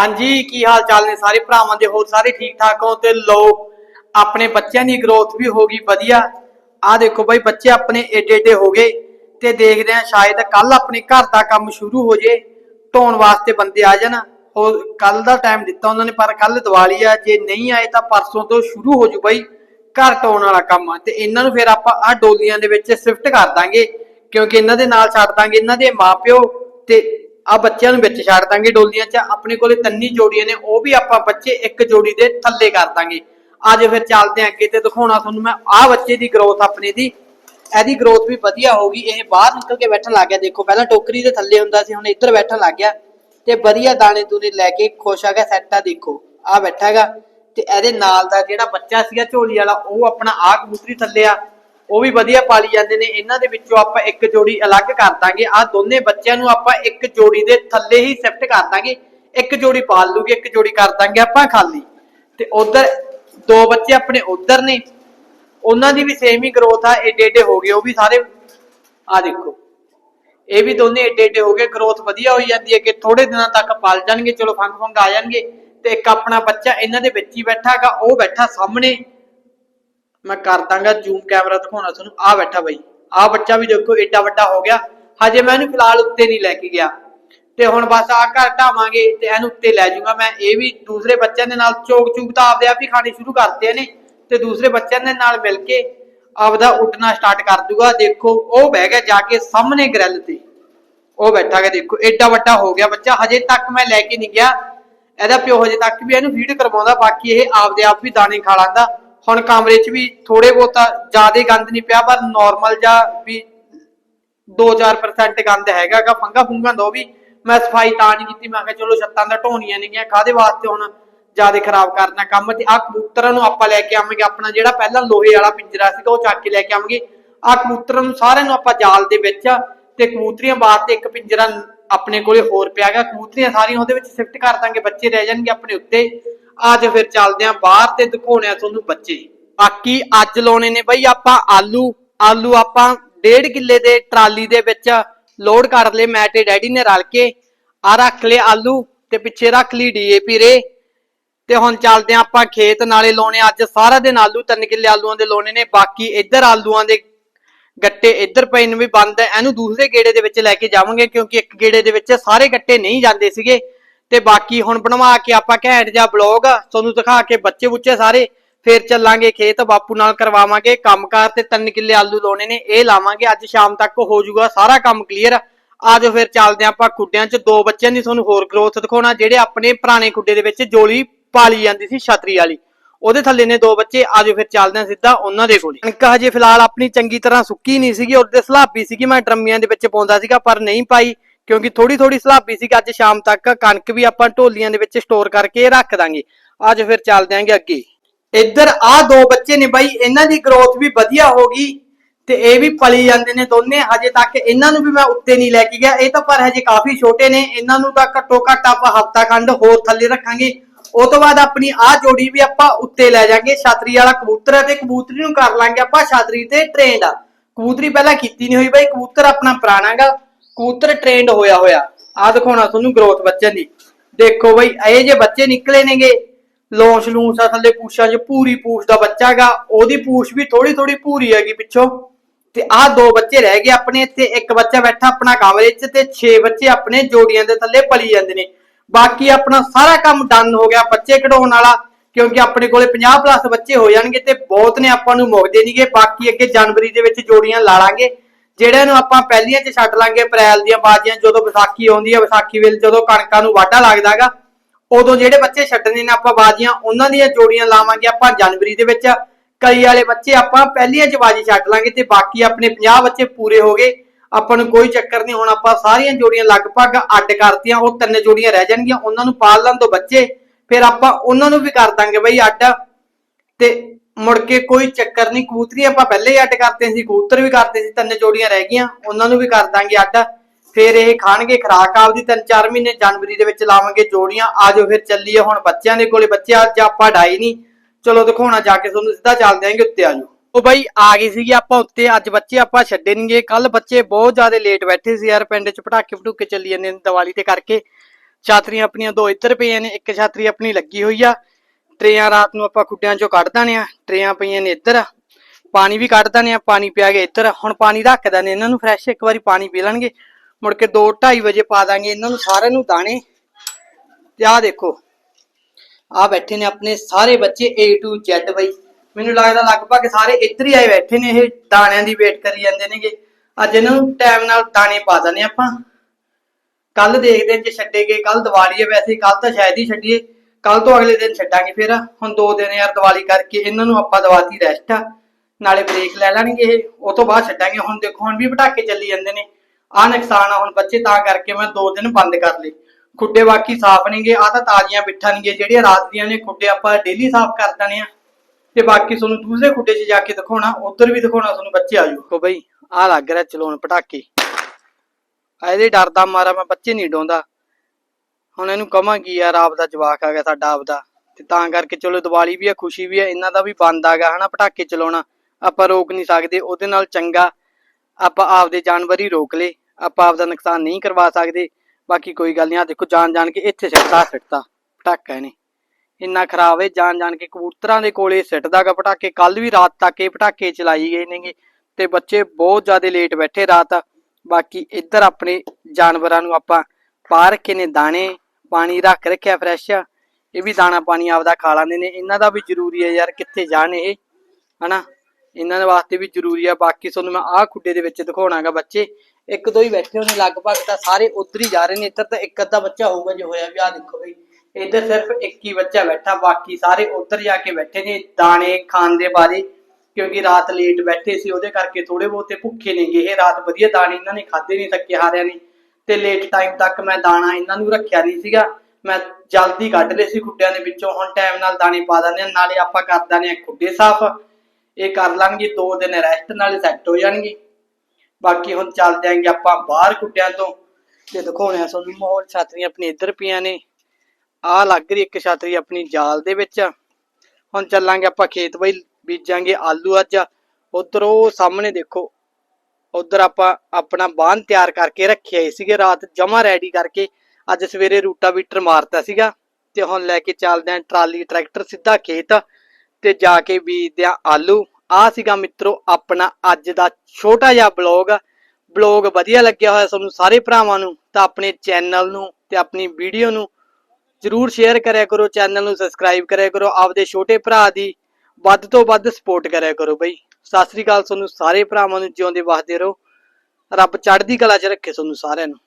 ਹਾਂਜੀ, ਕੀ ਹਾਲ ਚਾਲ ਨੇ ਸਾਰੇ ਭਰਾਵਾਂ ਦੇ? ਹੋਰ ਸਾਰੇ ਠੀਕ ਠਾਕ ਹੋ? ਤੇ ਲੋ ਆਪਣੇ ਬੱਚਿਆਂ ਦੀ ਗਰੋਥ ਵੀ ਹੋ ਗਈ ਵਧੀਆ। ਆ ਦੇਖੋ ਬਾਈ, ਬੱਚੇ ਆਪਣੇ ਏਡੇ ਏਡੇ ਹੋ ਗਏ ਤੇ ਦੇਖਦੇ ਆ ਸ਼ਾਇਦ ਕੱਲ ਆਪਣੇ ਘਰ ਦਾ ਕੰਮ ਸ਼ੁਰੂ ਹੋ ਜੇ ਢੋਣ ਵਾਸਤੇ ਬੰਦੇ ਆ ਜਾਣ। ਹੋਰ ਕੱਲ ਦਾ ਟਾਈਮ ਦਿੱਤਾ ਉਹਨਾਂ ਨੇ, ਪਰ ਕੱਲ ਦੀਵਾਲੀ ਆ, ਜੇ ਨਹੀਂ ਆਏ ਤਾਂ ਪਰਸੋਂ ਤੋਂ ਸ਼ੁਰੂ ਹੋ ਜੂ ਬਾਈ ਘਰ ਢੋਣ ਵਾਲਾ ਕੰਮ। ਤੇ ਇਹਨਾਂ ਨੂੰ ਫਿਰ ਆਪਾਂ ਆ ਡੋਲੀਆਂ ਦੇ ਵਿੱਚ ਸ਼ਿਫਟ ਕਰ ਦਾਂਗੇ, ਕਿਉਂਕਿ ਇਹਨਾਂ ਦੇ ਨਾਲ ਛੱਡ ਦਾਂਗੇ। ਇਹਨਾਂ ਦੇ ਮਾਪਿਓ ਤੇ ਆ ਬੱਚਿਆਂ ਨੂੰ ਵਿੱਚ ਛੱਡ ਦਾਂਗੇ ਡੋਲੀਆਂ 'ਚ। ਆਪਣੇ ਕੋਲੇ ਤੰਨੀ ਜੋੜੀਆਂ ਨੇ, ਉਹ ਵੀ ਆਪਾਂ ਬੱਚੇ ਇੱਕ ਜੋੜੀ ਦੇ ਥੱਲੇ ਕਰ ਦਾਂਗੇ। ਅੱਜ ਫਿਰ ਚੱਲਦੇ ਆਂ ਅੱਗੇ ਤੇ ਦਿਖਾਉਣਾ ਤੁਹਾਨੂੰ ਮੈਂ ਆ ਬੱਚੇ ਦੀ ਗਰੋਥ ਆਪਣੇ ਦੀ। ਇਹਦੀ ਗਰੋਥ ਵੀ ਵਧੀਆ ਹੋ ਗਈ। ਇਹ ਬਾਹਰ ਨਿਕਲ ਕੇ ਬੈਠਣ ਲੱਗ ਗਿਆ। ਦੇਖੋ, ਪਹਿਲਾਂ ਟੋਕਰੀ ਦੇ ਥੱਲੇ ਹੁੰਦਾ ਸੀ, ਹੁਣ ਇੱਧਰ ਬੈਠਣ ਲੱਗ ਗਿਆ। ਤੇ ਵਧੀਆ ਦਾਣੇ ਦੂਨੇ ਲੈ ਕੇ ਖੁਸ਼ ਆ ਗਿਆ ਸੈੱਟ ਆ ਦੇਖੋ। ਆ ਬੈਠਾ ਹੈਗਾ। ਤੇ ਇਹਦੇ ਨਾਲ ਦਾ ਜਿਹੜਾ ਬੱਚਾ ਸੀਗਾ ਝੋਲੀ ਵਾਲਾ, ਉਹ ਆਪਣਾ ਆ ਕਬੂਤਰੀ ਥੱਲੇ ਆ। ਉਹ ਵੀ ਵਧੀਆ ਪਾਲੀ ਜਾਂਦੇ ਨੇ। ਇਹਨਾਂ ਦੇ ਵਿੱਚੋਂ ਆਪਾਂ ਇੱਕ ਜੋੜੀ ਅਲੱਗ ਕਰ ਦਾਂਗੇ। ਆ ਦੋਨੇ ਬੱਚਿਆਂ ਨੂੰ ਆਪਾਂ ਇੱਕ ਜੋੜੀ ਦੇ ਥੱਲੇ ਹੀ ਸ਼ਿਫਟ ਕਰ ਦਾਂਗੇ। ਇੱਕ ਜੋੜੀ ਪਾਲ ਲੂਗੇ, ਇੱਕ ਜੋੜੀ ਕਰ ਦਾਂਗੇ ਆਪਾਂ ਖਾਲੀ। ਤੇ ਉਧਰ ਦੋ ਬੱਚੇ ਆਪਣੇ ਉਧਰ ਨੇ। ਉਹਨਾਂ ਦੀ ਵੀ ਸੇਮ ਹੀ ਗਰੋਥ ਆ, ਏਡੇ ਏਡੇ ਹੋ ਗਏ। ਉਹ ਵੀ ਸਾਰੇ ਆ ਦੇਖੋ। ਇਹ ਵੀ ਦੋਨੇ ਏਡੇ ਏਡੇ ਹੋ ਗਏ। ਗਰੋਥ ਵਧੀਆ ਹੋਈ ਜਾਂਦੀ ਹੈ ਕਿ ਥੋੜੇ ਦਿਨਾਂ ਤੱਕ ਪਲ ਜਾਣਗੇ। ਚਲੋ ਫੰਗ ਫੰਗ ਆ ਜਾਣਗੇ। ਤੇ ਇੱਕ ਆਪਣਾ ਬੱਚਾ ਇਹਨਾਂ ਦੇ ਵਿੱਚ ਹੀ ਬੈਠਾ ਹੈਗਾ। ਉਹ ਬੈਠਾ ਸਾਹਮਣੇ। ਮੈਂ ਕਰ ਦਾਂਗਾ ਜ਼ੂਮ ਕੈਮਰਾ ਦਿਖਾਉਣਾ ਤੁਹਾਨੂੰ। ਆ ਬੈਠਾ ਬਈ। ਆ ਬੱਚਾ ਵੀ ਦੇਖੋ, ਏਡਾ ਵੱਡਾ ਹੋ ਗਿਆ। ਹਜੇ ਮੈਂ ਇਹਨੂੰ ਫਿਲਹਾਲ ਉੱਤੇ ਨਹੀਂ ਲੈ ਕੇ ਗਿਆ। ਤੇ ਹੁਣ ਬਸ ਆ ਘਰ ਢਾਵਾਂਗੇ ਤੇ ਇਹਨੂੰ ਉੱਤੇ ਲੈ ਜਾਊਂਗਾ ਮੈਂ। ਇਹ ਵੀ ਦੂਸਰੇ ਬੱਚਿਆਂ ਦੇ ਨਾਲ ਚੋਕ ਚੂਕ ਤਾਂ ਆਪਦੇ ਆਪ ਹੀ ਖਾਣੀ ਸ਼ੁਰੂ ਕਰਤੇ ਨੇ। ਤੇ ਦੂਸਰੇ ਬੱਚਿਆਂ ਦੇ ਨਾਲ ਮਿਲ ਕੇ ਆਪਦਾ ਉੱਡਣਾ ਸਟਾਰਟ ਕਰ ਦੂਗਾ ਦੇਖੋ, ਉਹ ਬਹਿ ਗਿਆ ਜਾ ਕੇ ਸਾਹਮਣੇ ਗ੍ਰਿਲ ਤੇ। ਉਹ ਬੈਠਾ ਗਿਆ, ਦੇਖੋ, ਏਡਾ ਵੱਡਾ ਹੋ ਗਿਆ ਬੱਚਾ। ਹਜੇ ਤੱਕ ਮੈਂ ਲੈ ਕੇ ਨਹੀਂ ਗਿਆ। ਇਹਦਾ ਪਿਓ ਹਜੇ ਤੱਕ ਵੀ ਇਹਨੂੰ ਫੀਡ ਕਰਵਾਉਂਦਾ। ਬਾਕੀ ਇਹ ਆਪਦੇ ਆਪ ਵੀ ਦਾਣੇ ਖਾ ਲੈਂਦਾ। ਹੁਣ ਕਮਰੇ 'ਚ ਵੀ ਥੋੜੇ ਬਹੁਤਾ ਜ਼ਿਆਦਾ ਗੰਦ ਨਹੀਂ ਪਿਆ, ਪਰ ਨਾਰਮਲ ਜਾਂ ਵੀ 2-4% ਗੰਦ ਹੈਗਾਗਾ, ਫੰਗਾ ਫੁੰਗਾ ਦਾ ਉਹ ਵੀ ਮੈਂ ਸਫ਼ਾਈ ਤਾਂ ਨਹੀਂ ਕੀਤੀ, ਮੈਂ ਕਿਹਾ ਚਲੋ ਛੱਤਾਂ ਦਾ ਢੋਣੀਆਂ ਨਹੀਂ ਕਾਦੇ ਵਾਸਤੇ ਹੁਣ ਜ਼ਿਆਦਾ ਖਰਾਬ ਕਰਨਾ ਕੰਮ? ਤੇ ਆ ਕਬੂਤਰਾਂ ਨੂੰ ਆਪਾਂ ਲੈ ਕੇ ਆਵਾਂਗੇ, ਆਪਣਾ ਜਿਹੜਾ ਪਹਿਲਾਂ ਲੋਹੇ ਵਾਲਾ ਪਿੰਜਰਾ ਸੀਗਾ, ਉਹ ਚੱਕ ਕੇ ਲੈ ਕੇ ਆਵਾਂਗੇ। ਆ ਕਬੂਤਰਾਂ ਨੂੰ ਸਾਰਿਆਂ ਨੂੰ ਆਪਾਂ ਜਾਲ ਦੇ ਵਿੱਚ ਤੇ ਕਬੂਤਰੀਆਂ ਵਾਸਤੇ ਇੱਕ ਪਿੰਜਰਾ ਆਪਣੇ ਕੋਲੇ ਹੋਰ ਪਿਆਗਾ ਕਬੂਤਰੀਆਂ ਸਾਰੀਆਂ ਉਹਦੇ ਵਿੱਚ ਸ਼ਿਫਟ ਕਰ ਦਾਂਗੇ, ਬੱਚੇ ਰਹਿ ਜਾਣਗੇ ਆਪਣੇ ਉੱਤੇ। ਅੱਜ ਫਿਰ ਚੱਲਦੇ ਆਂ ਬਾਹਰ ਤੇ ਦਿਖਾਉਣੇ ਆ ਤੁਹਾਨੂੰ ਬੱਚੇ। ਬਾਕੀ ਅੱਜ ਲਾਉਣੇ ਨੇ ਬਈ ਆਪਾਂ ਆਲੂ। ਆਲੂ ਆਪਾਂ ਡੇਢ ਕਿੱਲੇ ਦੇ ਟਰਾਲੀ ਦੇ ਵਿੱਚ ਲੋਡ ਕਰ ਲਏ, ਮੈਂ ਤੇ ਡੈਡੀ ਨੇ ਰਲ ਕੇ। ਆ ਰੱਖ ਲਏ ਆਲੂ ਤੇ ਪਿੱਛੇ ਰੱਖ ਲਈ ਡੀਏਪੀ ਰੇ ਤੇ ਹੁਣ ਚੱਲਦੇ ਆਂ ਆਪਾਂ ਖੇਤ ਨਾਲੇ ਲਾਉਣੇ ਅੱਜ ਸਾਰਾ ਦਿਨ ਆਲੂ, ਤਿੰਨ ਕਿੱਲੇ ਆਲੂਆਂ ਦੇ ਲਾਉਣੇ ਨੇ। ਬਾਕੀ ਇੱਧਰ ਆਲੂਆਂ ਦੇ ਗੱਟੇ ਇੱਧਰ ਪਏ ਨੂੰ ਵੀ ਬੰਦ ਹੈ ਇਹਨੂੰ ਦੂਸਰੇ ਗੇੜੇ ਦੇ ਵਿੱਚ ਲੈ ਕੇ ਜਾਵਾਂਗੇ ਕਿਉਂਕਿ ਇੱਕ ਗੇੜੇ ਦੇ ਵਿੱਚ ਸਾਰੇ ਗੱਟੇ ਨਹੀਂ ਜਾਂਦੇ ਸੀਗੇ। ਤੇ ਬਾਕੀ ਹੁਣ ਬਣਵਾ ਕੇ ਆਪਾਂ ਘੈਂਟ ਜਿਹਾ ਬਲੌਗ ਤੁਹਾਨੂੰ ਦਿਖਾ ਕੇ ਬੱਚੇ ਬੁੱਚੇ ਸਾਰੇ, ਫੇਰ ਚੱਲਾਂਗੇ ਖੇਤ, ਬਾਪੂ ਨਾਲ ਕਰਵਾਵਾਂਗੇ ਕੰਮਕਾਰ ਤੇ ਤਿੰਨ ਕਿੱਲੇ ਆਲੂ ਲਾਉਣੇ ਨੇ, ਇਹ ਲਾਵਾਂਗੇ, ਅੱਜ ਸ਼ਾਮ ਤੱਕ ਹੋ ਜਾਊਗਾ ਸਾਰਾ ਕੰਮ ਕਲੀਅਰ ਆਜੋ ਫਿਰ ਚੱਲਦੇ ਆਪਾਂ ਖੁੱਡਿਆਂ 'ਚ, ਦੋ ਬੱਚਿਆਂ ਦੀ ਤੁਹਾਨੂੰ ਹੋਰ ਗਰੋਥ ਦਿਖਾਉਣਾ, ਜਿਹੜੇ ਆਪਣੇ ਪੁਰਾਣੇ ਖੁੱਡੇ ਦੇ ਵਿੱਚ ਜੋਲੀ ਪਾਲੀ ਜਾਂਦੀ ਸੀ ਛਤਰੀ ਵਾਲੀ। ਉਹਦੇ ਥੱਲੇ ਨੇ ਦੋ ਬੱਚੇ ਆਜੋ ਫਿਰ ਚੱਲਦੇ ਆ ਸਿੱਧਾ ਉਹਨਾਂ ਦੇ ਕੋਲ। ਕਣਕ ਹਜੇ ਫਿਲਹਾਲ ਆਪਣੀ ਚੰਗੀ ਤਰ੍ਹਾਂ ਸੁੱਕੀ ਨਹੀਂ ਸੀਗੀ, ਉਹਦੇ ਸਲਾਬੀ ਸੀਗੀ, ਮੈਂ ਡਰਮੀਆਂ ਦੇ ਵਿੱਚ ਪਾਉਂਦਾ ਸੀਗਾ, ਪਰ ਨਹੀਂ ਪਾਈ। ਕਿਉਂਕਿ ਥੋੜੀ ਥੋੜੀ ਸਲਾਬੀ ਸੀ ਅੱਜ ਸ਼ਾਮ ਤੱਕ ਕਣਕ ਵੀ ਆਪਾਂ ਢੋਲੀਆਂ ਦੇ ਵਿੱਚ ਸਟੋਰ ਕਰਕੇ ਰੱਖ ਦਾਂਗੇ। ਅੱਜ ਫਿਰ ਚੱਲਦੇ ਆਂਗੇ ਅੱਗੇ। ਇੱਧਰ ਆ ਦੋ ਬੱਚੇ ਨੇ ਬਾਈ, ਇਹਨਾਂ ਦੀ ਗਰੋਥ ਵੀ ਵਧੀਆ ਹੋ ਗਈ ਤੇ ਇਹ ਵੀ ਪਲੀ ਜਾਂਦੇ ਨੇ ਦੋਨੇ। ਹਜੇ ਤੱਕ ਇਹਨਾਂ ਨੂੰ ਵੀ ਮੈਂ ਉੱਤੇ ਨਹੀਂ ਲੈ ਕੇ ਗਿਆ। ਇਹ ਤਾਂ ਪਰ ਹਜੇ ਕਾਫੀ ਛੋਟੇ ਨੇ। ਇਹਨਾਂ ਨੂੰ ਤਾਂ ਘੱਟੋ ਘੱਟ ਆਪਾਂ ਹਫਤਾ ਖੰਡ ਹੋਰ ਥੱਲੇ ਰੱਖਾਂਗੇ। ਉਹ ਤੋਂ ਬਾਅਦ ਆਪਣੀ ਆਹ ਜੋੜੀ ਵੀ ਆਪਾਂ ਉੱਤੇ ਲੈ ਜਾਾਂਗੇ। ਛਾਤਰੀ ਵਾਲਾ ਕਬੂਤਰ ਹੈ ਤੇ ਕਬੂਤਰੀ ਨੂੰ ਕਰ ਲਾਂਗੇ ਆਪਾਂ ਛਾਤਰੀ ਤੇ ਟ੍ਰੇਨਡ ਕਬੂਤਰੀ ਪਹਿਲਾਂ ਕੀਤੀ ਨਹੀਂ ਹੋਈ ਬਾਈ, ਕਬੂਤਰ ਆਪਣਾ ਪੁਰਾਣਾਗਾ। ਕਬੂਤਰ ਟ੍ਰੇਨਡ ਹੋਇਆ ਹੋਇਆ। ਆ ਦਿਖਾਉਣਾ ਤੁਹਾਨੂੰ ਗਰੋਥ ਬੱਚਿਆਂ ਦੀ। ਦੇਖੋ ਬਈ, ਇਹ ਜੇ ਬੱਚੇ ਨਿਕਲੇ ਨੇਗੇ ਲੌਂਚ ਲੂੰਸ ਥੱਲੇ ਪੂਛਾਂ 'ਚ ਪੂਰੀ ਪੂਛ ਦਾ ਬੱਚਾਗਾ ਉਹਦੀ ਪੂਛ ਵੀ ਥੋੜੀ ਥੋੜੀ ਪੂਰੀ ਹੈਗੀ ਪਿੱਛੋਂ। ਤੇ ਆਹ ਦੋ ਬੱਚੇ ਰਹਿ ਗਏ ਆਪਣੇ ਇੱਥੇ, ਇੱਕ ਬੱਚਾ ਬੈਠਾ ਆਪਣਾ ਕਮਰੇ 'ਚ ਤੇ 6 ਬੱਚੇ ਆਪਣੇ ਜੋੜੀਆਂ ਦੇ ਥੱਲੇ ਪਲੀ ਜਾਂਦੇ ਨੇ। ਬਾਕੀ ਆਪਣਾ ਸਾਰਾ ਕੰਮ ਡਨ ਹੋ ਗਿਆ ਬੱਚੇ ਕਢਾਉਣ ਵਾਲਾ, ਕਿਉਂਕਿ ਆਪਣੇ ਕੋਲੇ 50 ਪਲੱਸ ਬੱਚੇ ਹੋ ਜਾਣਗੇ ਤੇ ਬਹੁਤ ਨੇ ਆਪਾਂ ਨੂੰ ਮੁੱਕਦੇ ਨਹੀਂਗੇ ਬਾਕੀ ਅੱਗੇ ਜਨਵਰੀ ਦੇ ਵਿੱਚ ਜੋੜੀਆਂ ਲਾ ਲਾਂਗੇ ਜਿਹੜਿਆਂ ਨੂੰ ਆਪਾਂ ਪਹਿਲੀਆਂ 'ਚ ਛੱਡ ਲਾਂਗੇ ਅਪ੍ਰੈਲ ਦੀਆਂ ਬਾਜੀਆਂ ਜਦੋਂ ਵਿਸਾਖੀ ਆਉਂਦੀ ਹੈ ਵਿਸਾਖੀ ਵੇਲੇ ਜਦੋਂ ਕਣਕਾਂ ਨੂੰ ਵਾਢਾ ਲੱਗਦਾਗਾ ਉਦੋਂ ਜਿਹੜੇ ਬੱਚੇ ਛੱਡਣੇ ਨੇ ਆਪਾਂ ਬਾਜੀਆਂ ਉਹਨਾਂ ਦੀਆਂ ਜੋੜੀਆਂ ਲਾਵਾਂਗੇ ਆਪਾਂ ਜਨਵਰੀ ਦੇ ਵਿੱਚ। ਕਈ ਵਾਲੇ ਬੱਚੇ ਆਪਾਂ ਪਹਿਲੀਆਂ 'ਚ ਬਾਜੀ ਛੱਡ ਲਾਂਗੇ ਤੇ ਬਾਕੀ ਆਪਣੇ 50 ਬੱਚੇ ਪੂਰੇ ਹੋ ਗਏ। ਆਪਾਂ ਨੂੰ ਕੋਈ ਚੱਕਰ ਨਹੀਂ, ਹੁਣ ਆਪਾਂ ਸਾਰੀਆਂ ਜੋੜੀਆਂ ਲਗਭਗ ਅੱਡ ਕਰਤੀਆਂ, ਉਹ ਤਿੰਨ ਜੋੜੀਆਂ ਰਹਿ ਜਾਣਗੀਆਂ, ਉਹਨਾਂ ਨੂੰ ਪਾਲ ਲੈਣ ਤੋਂ ਬੱਚੇ, ਫਿਰ ਆਪਾਂ ਉਹਨਾਂ ਨੂੰ ਵੀ ਕਰ ਦਾਂਗੇ ਬਈ ਅੱਡ। ਤੇ ਮੁੜ ਕੇ ਕੋਈ ਚੱਕਰ ਨਹੀਂ ਕਬੂਤਰੀਆਂ ਆਪਾਂ ਪਹਿਲੇ ਹੀ ਅੱਡ ਕਰਤੇ ਸੀ, ਕਬੂਤਰ ਵੀ ਕਰਤੇ ਸੀ, ਤਿੰਨ ਜੋੜੀਆਂ ਰਹਿ ਗਈਆਂ, ਉਹਨਾਂ ਨੂੰ ਵੀ ਕਰ ਦਾਂਗੇ ਅੱਡ। ਫਿਰ ਇਹ ਖਾਣਗੇ ਖਰਾਕ ਆਪਦੀ, ਤਿੰਨ ਚਾਰ ਮਹੀਨੇ ਜਨਵਰੀ ਦੇ ਵਿੱਚ ਲਾਵਾਂਗੇ ਜੋੜੀਆਂ, ਆਜੋ ਫਿਰ ਚੱਲੀਏ ਹੁਣ ਬੱਚਿਆਂ ਦੇ ਕੋਲੇ। ਬੱਚੇ ਅੱਜ ਆਪਾਂ ਡਾਈ ਨਹੀਂ। ਚਲੋ ਦਿਖਾਉਣਾ ਜਾ ਕੇ ਤੁਹਾਨੂੰ, ਸਿੱਧਾ ਚੱਲਦੇ ਆਂਗੇ ਉੱਤੇ ਆਜੋ। ਉਹ ਬਾਈ ਆ ਗਏ ਸੀਗੇ ਆਪਾਂ ਉੱਤੇ, ਅੱਜ ਬੱਚੇ ਆਪਾਂ ਛੱਡੇ ਨਹੀਂਗੇ ਕੱਲ ਬੱਚੇ ਬਹੁਤ ਜ਼ਿਆਦਾ ਲੇਟ ਬੈਠੇ ਸੀ ਯਾਰ, ਪਿੰਡ 'ਚ ਪਟਾਕੇ ਪਟੂਕੇ ਚੱਲੀ ਜਾਂਦੇ ਨੇ ਦੀਵਾਲੀ ਤੇ ਕਰਕੇ। ਛਾਤਰੀਆਂ ਆਪਣੀਆਂ ਦੋ ਇੱਧਰ ਪਈਆਂ ਨੇ, ਇੱਕ ਛਾਤਰੀ ਆਪਣੀ ਲੱਗੀ ਹੋਈ ਆ। ਟਰੇਆਂ ਰਾਤ ਨੂੰ ਆਪਾਂ ਖੁੱਡਿਆਂ ਚੋਂ ਕੱਢ ਦਾਨੇ ਆ ਟਰੇਆਂ ਪਈਆਂ ਨੇ ਇੱਧਰ, ਪਾਣੀ ਵੀ ਕੱਢ ਦਾਨੇ ਆ ਪਾਣੀ ਪਿਆ ਗਿਆ ਇੱਧਰ, ਹੁਣ ਪਾਣੀ ਰੱਖਦਾ ਦਾਨੇ ਇਹਨਾਂ ਨੂੰ ਫਰੈਸ਼ ਇੱਕ ਵਾਰੀ ਪਾਣੀ ਪੀ ਲੈਣਗੇ, ਮੁੜ ਕੇ 2:30 ਵਜੇ ਪਾ ਦਾਂਗੇ ਇਹਨਾਂ ਨੂੰ ਸਾਰਿਆਂ ਨੂੰ ਦਾਣੇ, ਤੇ ਆਹ ਦੇਖੋ ਆ ਬੈਠੇ ਨੇ ਆਪਣੇ ਸਾਰੇ ਬੱਚੇ A to Z ਬਈ, ਮੈਨੂੰ ਲੱਗਦਾ ਲਗਭਗ ਸਾਰੇ ਇੱਧਰ ਹੀ ਆਏ ਬੈਠੇ ਨੇ, ਇਹ ਦਾਣਿਆਂ ਦੀ ਵੇਟ ਕਰੀ ਜਾਂਦੇ ਨੇਗੇ, ਅੱਜ ਇਹਨਾਂ ਨੂੰ ਟਾਈਮ ਨਾਲ ਦਾਣੇ ਪਾ ਦਨੇ ਆਪਾਂ ਕੱਲ ਦੇਖਦੇ ਹਾਂ ਜੇ ਛੱਡੇ ਗਏ ਕੱਲ ਦੀਵਾਲੀ ਹੈ ਵੈਸੇ ਕੱਲ ਤਾਂ ਸ਼ਾਇਦ ਹੀ ਛੱਡੀਏ ਕੱਲ ਤੋਂ ਅਗਲੇ ਦਿਨ ਛੱਡਾਂਗੇ ਫਿਰ। ਹੁਣ ਦੋ ਦਿਨ ਯਾਰ ਦੀਵਾਲੀ ਕਰਕੇ ਇਹਨਾਂ ਨੂੰ ਆਪਾਂ ਦਵਾਤੀ ਰੈਸਟ ਆ। ਨਾਲੇ ਬ੍ਰੇਕ ਲੈ ਲੈਣਗੇ ਇਹ। ਉਹ ਤੋਂ ਬਾਅਦ ਛੱਡਾਂਗੇ। ਹੁਣ ਦੇਖੋ, ਹੁਣ ਵੀ ਪਟਾਕੇ ਚੱਲੀ ਜਾਂਦੇ ਨੇ। ਆਹ ਨੁਕਸਾਨ ਆ ਹੁਣ ਬੱਚੇ, ਤਾਂ ਕਰਕੇ ਮੈਂ ਦੋ ਦਿਨ ਬੰਦ ਕਰ ਲਏ। ਖੁੱਡੇ ਬਾਕੀ ਸਾਫ਼ ਨੇਗੇ ਆ ਤਾਂ ਤਾਜ਼ੀਆਂ ਬਿੱਠਾਂ ਜਿਹੜੀਆਂ ਰਾਤ ਦੀਆਂ ਨੇ, ਖੁੱਡੇ ਆਪਾਂ ਡੇਲੀ ਸਾਫ਼ ਕਰ ਦਨੇ ਆ। ਤੇ ਬਾਕੀ ਤੁਹਾਨੂੰ ਦੂਸਰੇ ਖੁੱਡੇ 'ਚ ਜਾ ਕੇ ਦਿਖਾਉਣਾ, ਉਧਰ ਵੀ ਦਿਖਾਉਣਾ, ਤੁਹਾਨੂੰ ਬੱਚੇ ਆਜੋ ਕੋ ਬਈ ਆ ਲੱਗ ਰਿਹਾ ਚਲਾਉਣ ਪਟਾਕੇ। ਆ ਇਹਦੇ ਡਰ ਦਾ ਮਾਰਾ, ਮੈਂ ਬੱਚੇ ਨਹੀਂ ਡਾਉਂਦਾ। ਹੁਣ ਇਹਨੂੰ ਕਵਾਂ ਕੀ ਯਾਰ ਆਪ ਦਾ ਜਵਾਕ ਆ ਗਿਆ ਸਾਡਾ ਆਪ ਦਾ ਤੇ ਤਾਂ ਕਰਕੇ ਚਲੋ ਦੀਵਾਲੀ ਵੀ ਆ, ਖੁਸ਼ੀ ਵੀ ਆ, ਇਹਨਾਂ ਦਾ ਵੀ ਬੰਦ ਆ ਗਿਆ, ਹਨਾ, ਪਟਾਕੇ ਚਲਾਉਣਾ। ਆਪਾਂ ਰੋਕ ਨਹੀਂ ਸਕਦੇ, ਉਹਦੇ ਨਾਲ ਚੰਗਾ ਆਪਾਂ ਆਪਦੇ ਜਾਨਵਰ ਹੀ ਰੋਕ ਲੇ ਆਪਾਂ ਆਪਦਾ ਨੁਕਸਾਨ ਨਹੀਂ ਕਰਵਾ ਸਕਦੇ। ਬਾਕੀ ਕੋਈ ਗੱਲ ਨਹੀਂ ਆ ਦੇਖੋ ਜਾਣ ਜਾਣ ਕੇ ਇੱਥੇ ਸਿੱਟਦਾ ਸਿੱਟਦਾ ਪਟਾਕਾ ਇਹਨੇ। ਇੰਨਾ ਖਰਾਬ ਹੈ ਜਾਣ ਜਾਣ ਕੇ ਕਬੂਤਰਾਂ ਦੇ ਕੋਲੇ ਸਿੱਟਦਾਗਾ ਪਟਾਕੇ ਕੱਲ ਵੀ ਰਾਤ ਤੱਕ ਇਹ ਪਟਾਕੇ ਚਲਾਈ ਗਏ ਨੇਗੇ। ਤੇ ਬੱਚੇ ਬਹੁਤ ਜ਼ਿਆਦਾ ਲੇਟ ਬੈਠੇ ਰਾਤ। ਬਾਕੀ ਇੱਧਰ ਆਪਣੇ ਜਾਨਵਰਾਂ ਨੂੰ ਆਪਾਂ ਪਾ ਰੱਖੇ ਨੇ ਦਾਣੇ। ਪਾਣੀ ਰੱਖ ਰੱਖਿਆ ਫਰੈਸ਼ ਆ। ਇਹ ਵੀ ਦਾਣਾ ਪਾਣੀ ਆਪਦਾ ਖਾ ਲੈਂਦੇ ਨੇ। ਇਹਨਾਂ ਦਾ ਵੀ ਜ਼ਰੂਰੀ ਹੈ ਯਾਰ ਕਿੱਥੇ ਜਾਣ ਇਹ, ਹਨਾ? ਇਹਨਾਂ ਦੇ ਵਾਸਤੇ ਵੀ ਜ਼ਰੂਰੀ ਆ। ਬਾਕੀ ਤੁਹਾਨੂੰ ਮੈਂ ਆਹ ਖੁੱਡੇ ਦੇ ਵਿੱਚ ਦਿਖਾਉਣਾਗਾ ਬੱਚੇ। ਇੱਕ ਦੋ ਹੀ ਬੈਠੇ ਹੋਣੇ, ਲਗਭਗ ਤਾਂ ਸਾਰੇ ਉਧਰ ਹੀ ਜਾ ਰਹੇ ਨੇ। ਇੱਧਰ ਤਾਂ ਇੱਕ ਅੱਧਾ ਬੱਚਾ ਹੋਊਗਾ ਜੇ ਹੋਇਆ ਵੀ, ਆਹ ਦੇਖੋ ਬਈ। ਇੱਧਰ ਸਿਰਫ ਇੱਕ ਹੀ ਬੱਚਾ ਬੈਠਾ। ਬਾਕੀ ਸਾਰੇ ਉਧਰ ਜਾ ਕੇ ਬੈਠੇ ਨੇ। ਦਾਣੇ ਖਾਣ ਦੇ ਬਾਰੇ, ਕਿਉਂਕਿ ਰਾਤ ਲੇਟ ਬੈਠੇ ਸੀ, ਉਹਦੇ ਕਰਕੇ ਥੋੜੇ ਬਹੁਤੇ ਭੁੱਖੇ ਨੇਗੇ। ਇਹ ਰਾਤ ਵਧੀਆ ਦਾਣੇ ਇਹਨਾਂ ਨੇ ਖਾਦੇ ਨਹੀਂ ਥੱਕੇ ਹਾਰਿਆਂ ਨੇ। ਤੇ ਲੇਟ ਟਾਈਮ ਤੱਕ ਮੈਂ ਦਾਣਾ ਇਹਨਾਂ ਨੂੰ ਰੱਖਿਆ ਨਹੀਂ ਸੀਗਾ। ਮੈਂ ਜਲਦੀ ਕੱਢ ਲਏ ਸੀ ਖੁੱਡਿਆਂ ਦੇ ਵਿੱਚੋਂ। ਹੁਣ ਟਾਈਮ ਨਾਲ ਦਾਣੇ ਪਾ ਦਿੰਦੇ ਨਾਲੇ ਆਪਾਂ ਕਰ ਦਿੰਦੇ ਖੁੱਡੇ ਸਾਫ਼। ਇਹ ਕਰ ਲਾਂਗੇ, ਦੋ ਦਿਨ ਰੈਸਟ ਨਾਲੇ ਸੈੱਟ ਹੋ ਜਾਣਗੇ। ਬਾਕੀ ਹੁਣ ਚੱਲ ਜਾਾਂਗੇ ਆਪਾਂ ਬਾਹਰ ਖੁੱਡਿਆਂ ਤੋਂ। ਤੇ ਦਿਖਾਉਣੇ ਆ ਤੁਹਾਨੂੰ ਮਾਹੌਲ। ਛਾਤਰੀਆਂ ਆਪਣੀ ਇੱਧਰ ਪਈਆਂ ਨੇ। ਆਹ ਲੱਗ ਰਹੀ ਇੱਕ ਛਾਤਰੀ ਆਪਣੀ ਜਾਲ ਦੇ ਵਿੱਚ। ਹੁਣ ਚੱਲਾਂਗੇ ਆਪਾਂ ਖੇਤ ਬਈ। ਬੀਜਾਂਗੇ ਆਲੂ ਅੱਜ। ਉਧਰ ਉਹ ਸਾਹਮਣੇ ਦੇਖੋ। ਉਧਰ ਆਪਾਂ ਆਪਣਾ ਬਾਂਹ ਤਿਆਰ ਕਰਕੇ ਰੱਖਿਆ ਹੀ ਸੀਗੇ, ਰਾਤ ਜਮਾ ਰੈਡੀ ਕਰਕੇ ਅੱਜ ਸਵੇਰੇ ਰੂਟਾਵੀਟਰ ਮਾਰਤਾ ਸੀਗਾ ਤੇ ਹੁਣ ਲੈ ਕੇ ਚੱਲਦੇ ਆਂ ਟਰਾਲੀ, ਟਰੈਕਟਰ, ਸਿੱਧਾ ਖੇਤ ਤੇ ਜਾ ਕੇ ਬੀਜਦੇ ਆਂ ਆਲੂ। ਆ ਸੀਗਾ ਮਿੱਤਰੋ ਆਪਣਾ ਅੱਜ ਦਾ ਛੋਟਾ ਜਿਹਾ ਬਲੌਗ ਬਲੌਗ ਵਧੀਆ ਲੱਗਿਆ ਹੋਇਆ ਤੁਹਾਨੂੰ ਸਾਰੇ ਭਰਾਵਾਂ ਨੂੰ ਤਾਂ ਆਪਣੇ ਚੈਨਲ ਨੂੰ ਤੇ ਆਪਣੀ ਵੀਡੀਓ ਨੂੰ ਜਰੂਰ ਸ਼ੇਅਰ ਕਰਿਆ ਕਰੋ ਚੈਨਲ ਨੂੰ ਸਬਸਕ੍ਰਾਈਬ ਕਰਿਆ ਕਰੋ, ਆਪਦੇ ਛੋਟੇ ਭਰਾ ਦੀ ਵੱਧ ਤੋਂ ਵੱਧ ਸਪੋਰਟ ਕਰਿਆ ਕਰੋ ਬਈ। ਸਤਿ ਸ੍ਰੀ ਅਕਾਲ ਤੁਹਾਨੂੰ ਸਾਰੇ ਭਰਾਵਾਂ ਨੂੰ ਜਿਉਂਦੇ ਵਸਦੇ ਰਹੋ। ਰੱਬ ਚੜ੍ਹਦੀ ਕਲਾ 'ਚ ਰੱਖੇ ਤੁਹਾਨੂੰ ਸਾਰਿਆਂ ਨੂੰ।